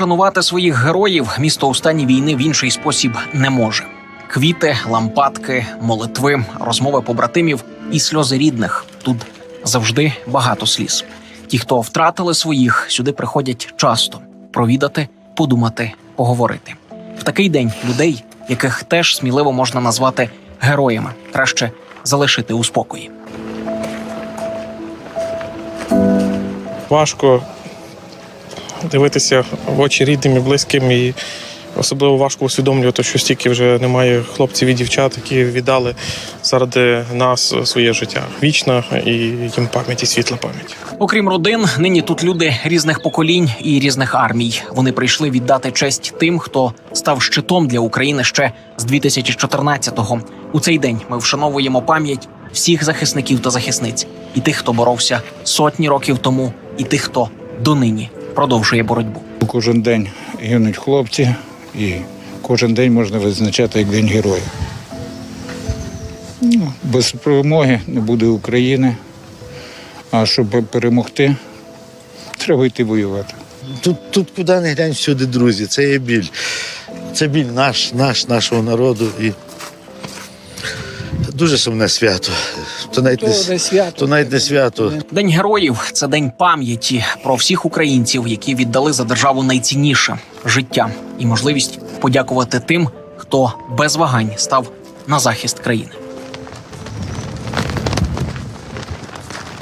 вшанувати своїх героїв місто у стані війни в інший спосіб не може. Квіти, лампадки, молитви, розмови побратимів і сльози рідних. Тут завжди багато сліз. Ті, хто втратили своїх, сюди приходять часто провідати, подумати, поговорити. В такий день людей, яких теж сміливо можна назвати героями, краще залишити у спокої. Важко дивитися в очі рідним і близьким, і особливо важко усвідомлювати, що стільки вже немає хлопців і дівчат, які віддали заради нас своє життя. Вічна і їм пам'ять і світла пам'ять. Окрім родин, нині тут люди різних поколінь і різних армій. Вони прийшли віддати честь тим, хто став щитом для України ще з 2014-го. У цей день ми вшановуємо пам'ять всіх захисників та захисниць, і тих, хто боровся сотні років тому, і тих, хто донині продовжує боротьбу. Кожен день гинуть хлопці, і кожен день можна визначати як День героя. Ну, без перемоги не буде України. А щоб перемогти, треба йти воювати. Тут, тут куди не глянь, всюди друзі. Це є біль. Це біль наш, наш, нашого народу. І дуже сумне свято. То навіть, не, свято. то навіть не свято. День героїв це день пам'яті про всіх українців, які віддали за державу найцінніше життя і можливість подякувати тим, хто без вагань став на захист країни.